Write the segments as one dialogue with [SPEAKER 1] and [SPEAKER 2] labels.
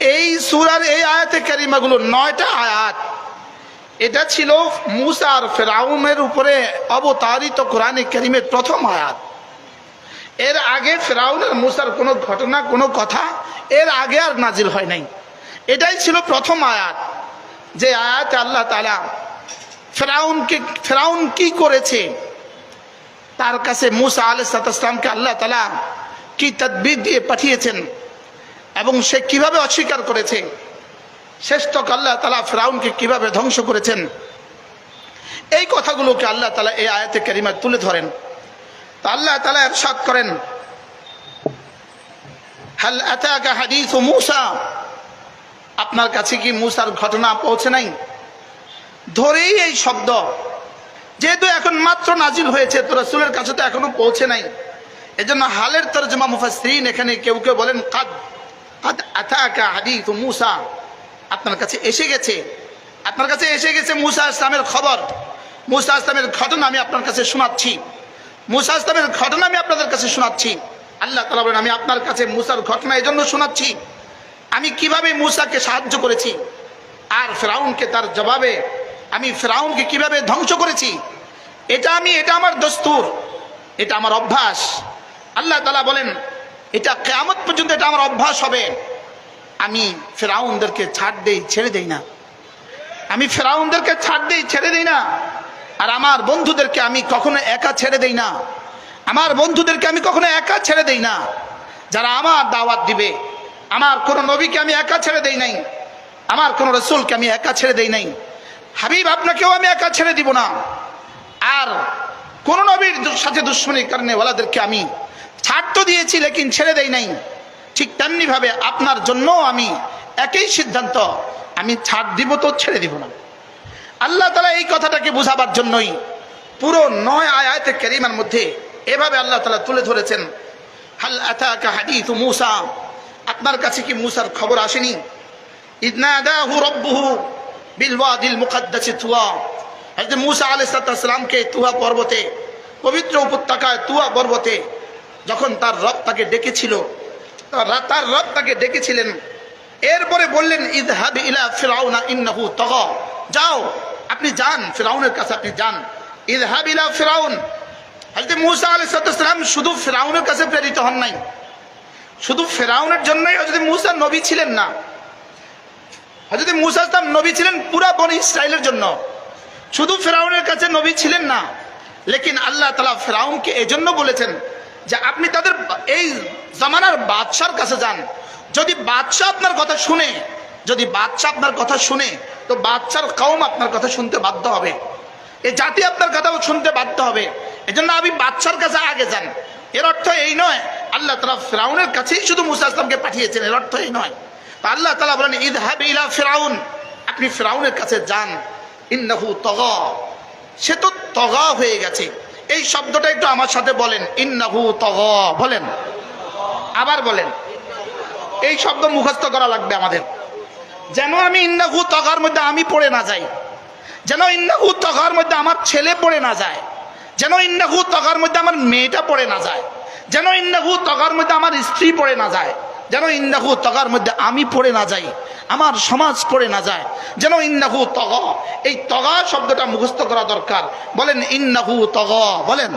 [SPEAKER 1] এই সুরার এই আয়াতে কারিমাগুলো নয়টা আয়াত। এটা ছিল মুসার ফেরাউনের উপরে অবতারিত কোরআনে ক্যারিমের প্রথম আয়াত। এর আগে ফেরাউনের মুসার কোনো ঘটনা, কোনো কথা এর আগে আর নাজিল হয় নাই। এটাই ছিল প্রথম আয়াত। যে আয়াতে আল্লাহ তালা ফেরাউনকে, ফেরাউন কি করেছে? তার কাছে মুসা আলাইসালামকে আল্লাহ তালা কি তদবির দিয়ে পাঠিয়েছেন? এবং সে কীভাবে অস্বীকার করেছে? শেষ তক আল্লাহ তালা ফ্রাউনকে কীভাবে ধ্বংস করেছেন? এই কথাগুলোকে আল্লাহ তালা এই আয়াতে কারিমায় তুলে ধরেন। তা আল্লাহ তালা এরশাদ করেন মুসা? আপনার কাছে কি মুসার ঘটনা পৌঁছে নাই? ধরেই এই শব্দ, যেহেতু এখন মাত্র নাজিল হয়েছে, তো রসুলের কাছে তো এখনও পৌঁছে নাই। এজন্য হালের তর্জমা মুফাসরিন এখানে কেউ কেউ বলেন, কাদ আতাকা হাদিস মুসা। আপনার কাছে এসে গেছে। আপনার কাছে এসে গেছে মুসা ইসলামের খবর। মুসা ইসলামের ঘটনা আমি আপনার কাছে শোনাচ্ছি। মুসা ইসলামের ঘটনা আমি আপনাদের কাছে শোনাচ্ছি। আল্লাহ তালা বলেন, আমি আপনার কাছে মুসার ঘটনা এই জন্য শোনাচ্ছি। আমি কীভাবে মুসাকে সাহায্য করেছি? আর ফেরাউনকে তার জবাবে, আমি ফেরাউনকে কীভাবে ধ্বংস করেছি? এটা আমি, এটা আমার দস্তুর। এটা আমার অভ্যাস। আল্লাহ তালা বলেন এটা কেয়ামত পর্যন্ত এটা আমার অভ্যাস হবে। আমি ফেরাউনদেরকে ছাড় দেই, ছেড়ে দেই না। আমি ফেরাউনদেরকে ছাড় দেই, ছেড়ে দেই না। আর আমার বন্ধুদেরকে আমি কখনো একা ছেড়ে দেই না। আমার বন্ধুদেরকে আমি কখনো একা ছেড়ে দেই না। যারা আমার দাওয়াত দিবে, আমার কোনো নবীকে আমি একা ছেড়ে দেই নাই। আমার কোনো রসুলকে আমি একা ছেড়ে দেই নাই। হাবিব, আপনাকেও আমি একা ছেড়ে দিব না। আর কোন নবীর সাথে দুশ্মনীর কারণে ওলাদেরকে আমি ছাড় তো দিয়েছি, লেকিন ছেড়ে দেই নাই। ঠিক তেমনি ভাবে আপনার জন্য আমি একই সিদ্ধান্ত, আমি ছাড় দিব তো ছেড়ে দিব না। আল্লাহ তালা এই কথাটাকে বোঝাবার জন্যই পুরো নয় আয়াতে কেরিমার মধ্যে এভাবে আল্লাহ তালা তুলে ধরেছেন, হাল আতাকা হাদিথ মুসা? আপনার কাছে কি মুসার খবর আসেনি? রব্বুহু মুসা পর্বতে, পবিত্র উপত্যকায় তুয়া পর্বতে যখন তার রব তাকে ডেকেছিল তার- রব তাকে ডেকেছিলেন। এরপরে বললেন ইদহাব ইলা ফিরাউনা ইন্নাহু তাগা। যাও, আপনি যান, ফিরাউনের কাছে আপনি যান। ইদহাব ইলা ফিরাউন। হযরত মুসা আলাইহিস সালাম শুধু ফিরাউনের কাছে প্রেরিত হন নাই। শুধু ফেরাউনের জন্যই হজরত মুসা নবী ছিলেন না। হজরত মুসা ইসলাম নবী ছিলেন পুরা বনি ইসরায়েলের জন্য। শুধু ফেরাউনের কাছে নবী ছিলেন না, লেকিন আল্লাহ তালা ফেরাউনকে এজন্য বলেছেন যে আপনি তাদের এই জামানার বাদশার কাছে যান। যদি বাদশাহ আপনার কথা শুনে, যদি বাদশাহ আপনার কথা শুনে, তো বাদশার কওম আপনার কথা শুনতে বাধ্য হবে। এই জাতি আপনার কথা শুনতে বাধ্য হবে। এজন্য আপনি বাদশার কাছে আগে যান। এর অর্থ এই নয়, আল্লাহ তালা ফেরাউনের কাছেই শুধু মুসা ইসলামকে পাঠিয়েছেন। এর অর্থ এই নয়। আল্লাহ তালা বলেন ঈদ হাব ইলা ফেরাউন। আপনি ফেরাউনের কাছে যান। ইন্নাহু তগ। সে তো তগা হয়ে গেছে। এই শব্দটা একটু আমার সাথে বলেন। ইন্নাহু তগা, বলেন। আবার বলেন। এই শব্দ মুখস্থ করা লাগবে আমাদের। যেন আমি ইন্নাহু তগার মধ্যে আমি পড়ে না যাই। যেন ইন্নাহু তগার মধ্যে আমার ছেলে পড়ে না যায়। যেন ইন্নাহু তগার মধ্যে আমার মেয়েটা পড়ে না যায়। যেন ইন্নাহু তগার মধ্যে আমার স্ত্রী পড়ে না যায়। যেন ইন্নাহু তগার মধ্যে আমি পড়ে না যাই, আমার সমাজ পড়ে না যায়, যেন ইন্নাহু তগ। এই তগা শব্দটা মুখস্থ করা দরকার। বলেন, ইন্নাহু তগ, বলেন।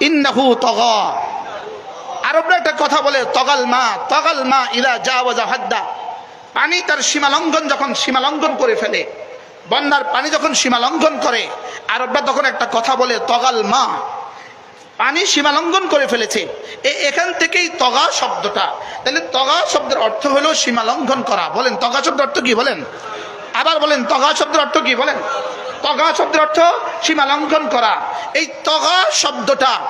[SPEAKER 1] ইন্নাহু তগ। আরবরা একটা কথা বলে, তগাল মা তগাল মা ইলা জাওয়াজা হাদ্দা। পানি তার সীমা লঙ্ঘন যখন সীমা লঙ্ঘন করে ফেলে, বন্যার পানি যখন সীমা লঙ্ঘন করে, আরবরা তখন একটা কথা বলে, তগাল মা। পানি সীমা লঙ্ঘন করে ফেলেছে। এখান থেকেই তগা শব্দটা। তাহলে তগা শব্দের অর্থ হলো সীমা লঙ্ঘন করা। বলেন, তগা শব্দের অর্থ কি? বলেন। আবার বলেন, তগা শব্দের অর্থ কি? বলেন। তগা শব্দের অর্থ সীমা লঙ্ঘন করা। এই তগা শব্দটা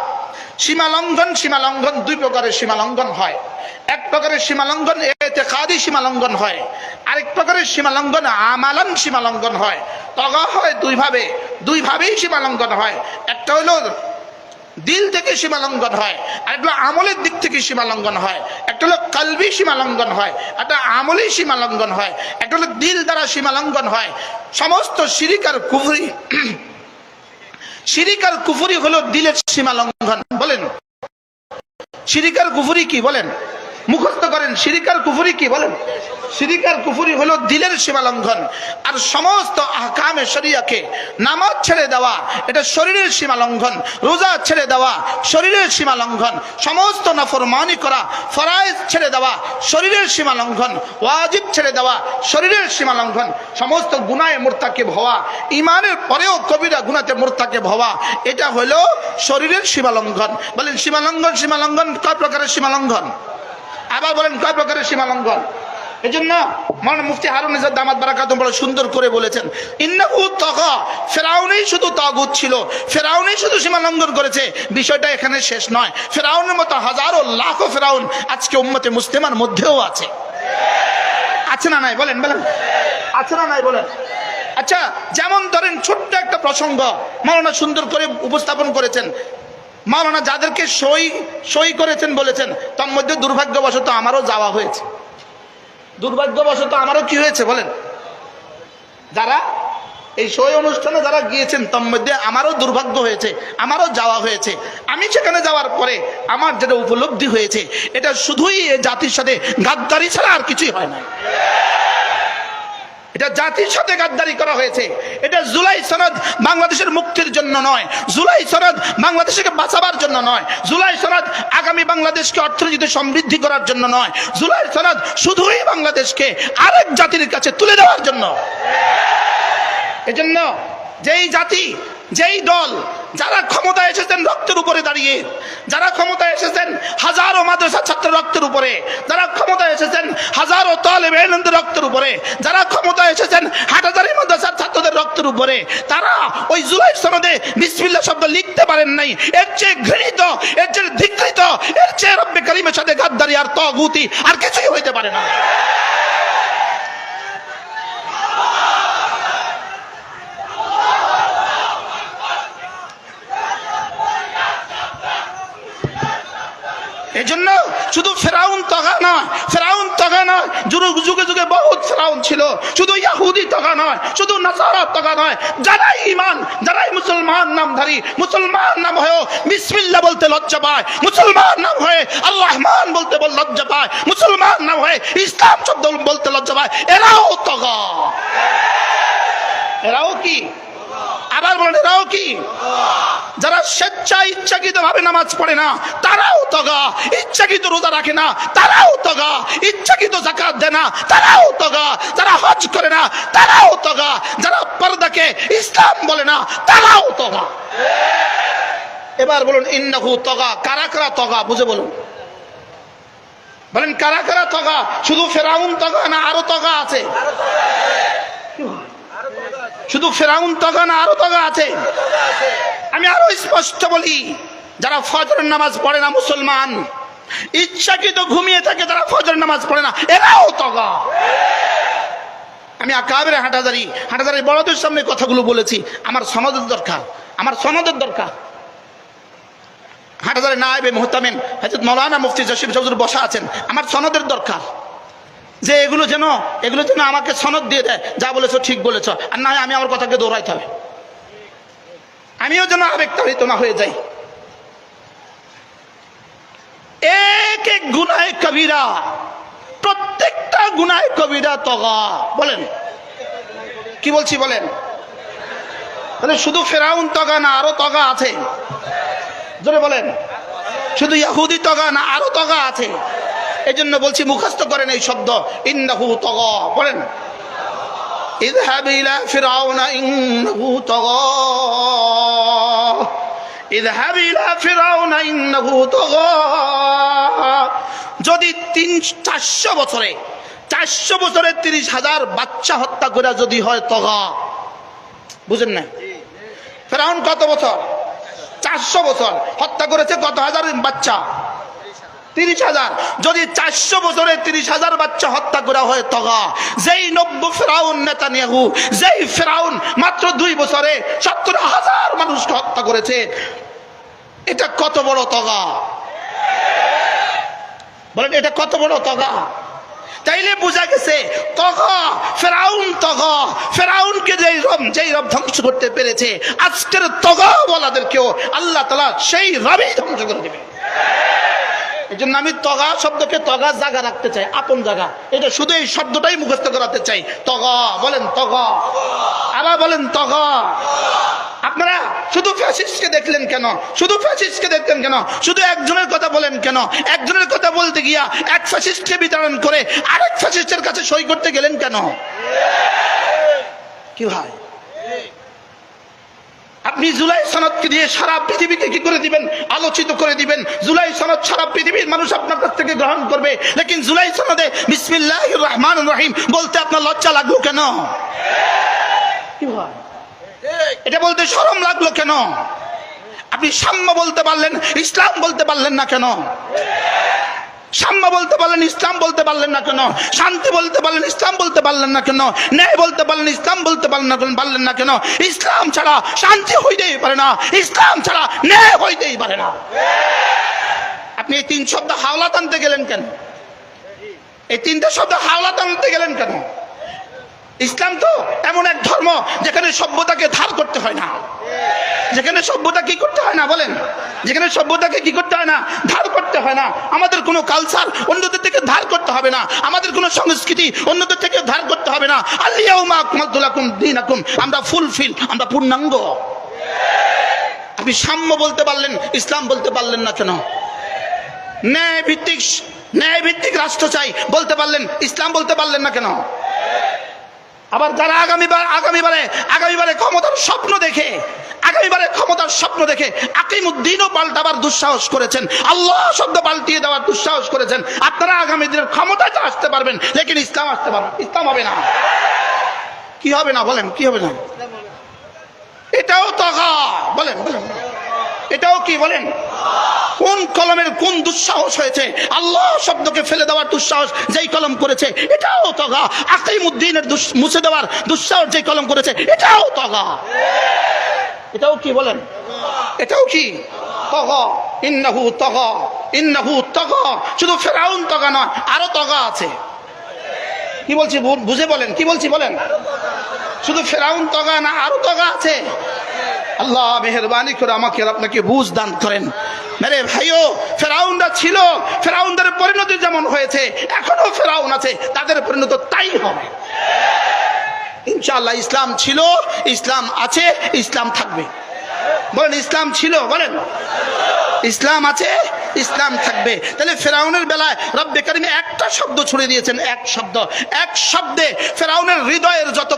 [SPEAKER 1] সীমা লঙ্ঘন সীমা লঙ্ঘন দুই প্রকারের সীমা লঙ্ঘন হয়। এক প্রকারের সীমা লঙ্ঘন এতে কাদি সীমা লঙ্ঘন হয়। আরেক প্রকারের সীমা লঙ্ঘন আমালান সীমা লঙ্ঘন হয়। তগা হয় দুইভাবে। দুইভাবেই দুই ভাবেই সীমা লঙ্ঘন হয়। একটা হলো দিল থেকে সীমা লঙ্ঘন হয়, আর একটা আমলের দিক থেকে সীমা লঙ্ঘন হয়, একটা হলো কালবি সীমা লঙ্ঘন হয়, একটা আমলেই সীমা লঙ্ঘন হয়, একটা হলো দিল দ্বারা সীমা লঙ্ঘন হয়। সমস্ত সিরিকার কুফরি সিরিকার কুফুরি হলো দিলের সীমা লঙ্ঘন, বলেন। সিরিকার কুফুরি কি, বলেন? মুখস্থ করেন, সিরিকার কুফুরি কি বলেন? সিরিকার কুফুরি হলো দিলের সীমা লঙ্ঘন। আর সমস্ত আহকামে শরিয়াকে নামাজ ছেড়ে দেওয়া, এটা শরীরের সীমা লঙ্ঘন। রোজা ছেড়ে দেওয়া, শরীরের সীমা লঙ্ঘন। সমস্ত নাফরমানি করা, ফরাইজ ছেড়ে দেওয়া, শরীরের সীমা লঙ্ঘন। ওয়াজিব ছেড়ে দেওয়া, শরীরের সীমা লঙ্ঘন। সমস্ত গুনায় মোর্তাকে হওয়া ইমানের পরেও কবিরা গুনাতে মোর্তাকে হওয়া, এটা হলো শরীরের সীমা লঙ্ঘন। বলেন, সীমা লঙ্ঘন সীমা লঙ্ঘন, কয় প্রকারের সীমা লঙ্ঘন? আবার বলেন কয় প্রকারের সীমা লঙ্ঘন? এই জন্য মৌলানা মুফতি হারুন দামাত বারাকাতুম বড় সুন্দর করে বলেছেন ইন্নাহু তগা, ফেরাউনই শুধু তাগুত ছিল, ফেরাউনই শুধু সীমা লঙ্ঘন করেছে। বিষয়টা এখানে শেষ নয়। ফেরাউনের মতো হাজারো লাখো ফেরাউন আজকে উম্মতে মুসলিমার মধ্যেও আছে। আছে না নাই? বলেন বলেন। আছে না নাই? বলেন। আচ্ছা যেমন ধরেন ছোট্ট একটা প্রসঙ্গ, মাওলানা সুন্দর করে উপস্থাপন করেছেন। মাওলানা যাদেরকে সই সই করেছেন বলেছেন, তার মধ্যে দুর্ভাগ্যবশত আমারও যাওয়া হয়েছে। দুর্ভাগ্যবশত আমারও কি হয়েছে বলেন? যারা এই সই অনুষ্ঠানে যারা গিয়েছেন, তার মধ্যে আমারও দুর্ভাগ্য হয়েছে, আমারও যাওয়া হয়েছে। আমি সেখানে যাওয়ার পরে আমার যেটা উপলব্ধি হয়েছে, এটা শুধুই জাতির সাথে গাদ্দারি ছাড়া আর কিছুই হয় না। এটা জাতির সাথে গাদ্দারি করা হয়েছে। এটা জুলাই সনদ বাংলাদেশের মুক্তির জন্য নয়। জুলাই সনদ বাংলাদেশকে বাঁচাবার জন্য নয়। জুলাই সনদ আগামী বাংলাদেশকে অর্থনীতিতে সমৃদ্ধি করার জন্য নয়। জুলাই সনদ শুধুই বাংলাদেশকে আরেক জাতির কাছে তুলে দেওয়ার জন্য। এজন্য যেই জাতি, যেই দল, যারা ক্ষমতায় এসেছেন রক্তের উপরে দাঁড়িয়ে, যারা ক্ষমতায় এসেছেন হাজারো মাদ্রাসা ছাত্র রক্তের উপরে, যারা এসেছেন, হাজারো তালেব রক্তের উপরে, যারা এসেছেন ছাত্রদের রক্তের উপরে, তারা ওই জুলাই সনদে বিসমিল্লা শব্দ লিখতে পারেন নাই। এর চেয়ে ঘৃণিত, এর চেয়ে ধিকৃত, এর চেয়ে রব্বে করিমের সাথে গাদ্দারি আর তগুতি আর কিছুই হইতে পারে না। এই জন্য শুধু ফেরাউন তগা নয়, ফেরাউন তগা নয়, যুগে যুগে যুগে বহুত ফেরাউন ছিল। শুধু ইয়াহুদি তগা নয়, শুধু নাসারা তগা নয়, যারাই ইমান যারাই মুসলমান নামধারী, মুসলমান নাম হয়েও বিসমিল্লা বলতে লজ্জা পায়, মুসলমান নাম হয়ে আল্লাহ রহমান বলতে বল লজ্জা পায়, মুসলমান নাম হয়ে ইসলাম শব্দ বলতে লজ্জা পায়। এরাও তগা। এরাও কি? আবার বলেন এরাও কি? যারা স্বেচ্ছা ইচ্ছাকৃত ভাবে নামাজ পড়ে না, তারাও তগা। ইচ্ছাকৃত রোজা রাখে না, তারাও তগা। ইচ্ছাকৃত জাকাত দেয় না, তারাও তগা। যারা হজ করে না, তারাও তগা। যারা পর্দাকে ইসলাম বলে না, তারাও তগা। এবার বলুন, ইন্নাহু তগা। কারা কারা তগা? বুঝে বলুন। বলেন, কারা কারা তগা? শুধু ফেরাউন তগা না আরও তগা আছে? শুধু ফেরাউন তগা না আরও তগা আছে। আমি আরও স্পষ্ট বলি, যারা ফজরের নামাজ পড়ে না মুসলমান, ইচ্ছাকৃত ঘুমিয়ে থাকে যারা ফজরের নামাজ পড়ে না, এরাও তগা আমি আকাবের হাঁটাদারি হাঁটাদারি বড়দের সামনে কথাগুলো বলেছি, আমার সনদের দরকার, আমার সনদের দরকার। হাঁটাদারি না এবে মোহতামিম হাজরত মৌলানা মুফতি জসিম চৌধুরী বসা আছেন, আমার সনদের দরকার। যে এগুলো যেন এগুলো যেন আমাকে সনদ দিয়ে দেয়, যা বলেছ ঠিক বলেছ, আর না আমি আমার কথাকে দৌড়াইতে হবে। আমিও যেন আবেগতাড়িত না হয়ে যাই। এক এক গুনায় কবিরা, প্রত্যেকটা গুনায় কবিরা তগা। বলেন। কি বলছি বলেন? তাহলে শুধু ফেরাউন তগা না, আরও তগা আছে। জোরে বলেন। শুধু ইয়াহুদি তগা না, আরও তগা আছে। এই জন্য বলছি মুখস্থ করেন এই শব্দ ইন্নাহু তগা বলেন اذهب إلى فرعون إنه طغى اذهب إلى فرعون إنه طغى যদি তিন চারশো বছরে চারশো বছরে তিরিশ হাজার বাচ্চা হত্যা করে যদি হয় তগা বুঝেন না ফেরাউন কত বছর চারশো বছর হত্যা করেছে কত হাজার বাচ্চা তিরিশ হাজার। যদি চারশো বছরে তিরিশ হাজার বাচ্চা হত্যা করা হয়, তগা। যেই নব্য ফেরাউন নেতা নিয়াহু যেই ফেরাউন মাত্র দুই বছরে সত্তর হাজার মানুষকে হত্যা করেছে, এটা কত বড় তগা? বলেন, এটা কত বড় তগা? তাইলে বোঝা গেছে, তগা, ফেরাউন তগা। ফেরাউনকে যেই রব যেই রব ধ্বংস করতে পেরেছে, আজকের তগা বলাদেরকেও আল্লাহ তালা সেই রবই ধ্বংস করে দেবে। এই জন্য আমি তগা শব্দকে তগা জাগা রাখতে চাই, আপন জায়গা এটা শুধু এই শব্দটাই মুখস্থ করাতে চাই। তগা, বলেন তগা। আবার বলেন তগা। আপনারা শুধু ফ্যাসিস্টকে দেখলেন কেন? শুধু ফ্যাসিস্টকে দেখলেন কেন? শুধু একজনের কথা বলেন কেন? একজনের কথা বলতে গিয়া এক ফ্যাসিস্টকে বিতরণ করে আরেক ফ্যাসিস্টের কাছে সই করতে গেলেন কেন? কি ভাই আপনি জুলাই সনদকে দিয়ে সারা পৃথিবীকে কি করে দিবেন? আলোচিত করে দিবেন। জুলাই সনদ সারা পৃথিবীর মানুষ আপনার কাছ থেকে গ্রহণ করবে। লেকিন জুলাই সনদে বিসমিল্লাহ রহমান রহিম বলতে আপনার লজ্জা লাগল কেন? এটা বলতে শরম লাগল কেন? আপনি সাম্য বলতে পারলেন ইসলাম বলতে পারলেন না কেন? সাম্য বলতে পারলেন, ইসলাম বলতে পারলেন না কেন? শান্তি বলতে পারলেন, ইসলাম বলতে পারলেন না কেন? ন্যায় বলতে পারলেন, ইসলাম বলতে পারলেন না কেন? পারলেন না কেন? ইসলাম ছাড়া শান্তি হইতেই পারে না। ইসলাম ছাড়া ন্যায় হইতেই পারে না। আপনি এই তিন শব্দ হাওলা টানতে গেলেন কেন? এই তিনটা শব্দ হাওলা টানতে গেলেন কেন? ইসলাম তো এমন এক ধর্ম যেখানে সভ্যতাকে ধার করতে হয় না। যেখানে সভ্যতা কি করতে হয় না বলেন? যেখানে সভ্যতাকে কি করতে হয় না? ধার করতে হয় না। আমাদের কোনো কালচার অন্যদের থেকে ধার করতে হবে না। আমাদের কোনো সংস্কৃতি অন্যদের থেকে ধার করতে হবে না। আল্লিয়াউমা আকমালতুলাকুম দীনাকুম। আমরা ফুলফিল, আমরা পূর্ণাঙ্গ। আপনি সাম্য বলতে পারলেন, ইসলাম বলতে পারলেন না কেন? ন্যায় ভিত্তিক ন্যায় ভিত্তিক রাষ্ট্র চাই বলতে পারলেন, ইসলাম বলতে পারলেন না কেন? আবার যারা আগামীবার আগামীবারে আগামীবারে ক্ষমতার স্বপ্ন দেখে আগামীবারে ক্ষমতার স্বপ্ন দেখে আকিমুদ্দিনও পাল্টাবার দুঃসাহস করেছেন। আল্লাহ শব্দ পাল্টিয়ে দেওয়ার দুঃসাহস করেছেন। আপনারা আগামী দিনের ক্ষমতায় তো আসতে পারবেন, লেকিন ইসলাম আসতে পারবেন ইসলাম হবে না। কি হবে না? বলেন, কি হবে না? এটাও তগা। বলেন বলেন। এটাও কি বলেন? কোন কলমের কোন দুঃসাহস হয়েছে? আল্লাহ শব্দকে ফেলে দেওয়ার দুঃসাহস যেই কলম করেছে, এটাও তগা। আকিমুদ্দিনের মুছে দেওয়ার দুঃসাহস যেই কলম করেছে, এটাও তগা। এটাও কি বলেন? এটাও কি? তগা। ইন্নাহু তগা। ইন্নাহু তগা। শুধু ফেরাউন তগা নয়, আরও তগা আছে। কি বলছি বুঝে বলেন, কি বলছি বলেন? শুধু ফেরাউন তগা না, আরও তগা আছে। আল্লাহ মেহরবানি করে আমাকে আপনাকে বুঝ দান করেন। মেরে ভাইও, ফেরাউনরা ছিল, ফেরাউনদের পরিণতি যেমন হয়েছে এখনও ফেরাউন আছে, তাদের পরিণত তাই হবে। ইনশাআল্লাহ ইসলাম ছিল, ইসলাম আছে, ইসলাম থাকবে। বলেন, ইসলাম ছিল, বলেন। ইসলাম আছে, ইসলাম থাকবে। তাহলে ফেরাউনের বেলায় রব্বে কারিমে একটা শব্দ ছুড়ে দিয়েছেন, এক শব্দ। এক শব্দে ফেরাউনের হৃদয়ের যত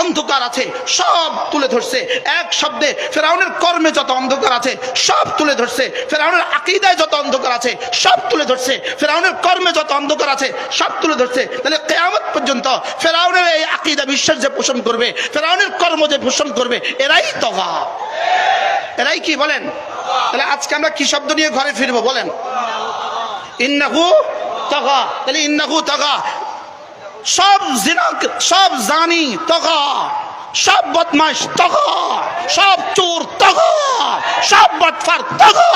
[SPEAKER 1] অন্ধকার আছে, সব তুলে ধরছে। এক শব্দে ফেরাউনের কর্মে যত অন্ধকার আছে, সব তুলে ধরছে। ফেরাউনের আকিদায় যত অন্ধকার আছে, সব তুলে ধরছে। ফেরাউনের কর্মে যত অন্ধকার আছে, সব তুলে ধরছে। তাহলে কেয়ামত পর্যন্ত ফেরাউনের এই আকিদা বিশ্বাস যে পোষণ করবে, ফেরাউনের কর্ম যে পোষণ করবে, এরাই তগা এরাই কি বলেন? তাহলে আজকে আমরা কি শব্দ নিয়ে ঘরে ফিরবো বলেন? ইন্নাহু তগা তাহলে ইন্নাহু তগা সব জিনা সব জানি তগা সব বদমাস তগা সব চোর তগা সব বদফার তগা।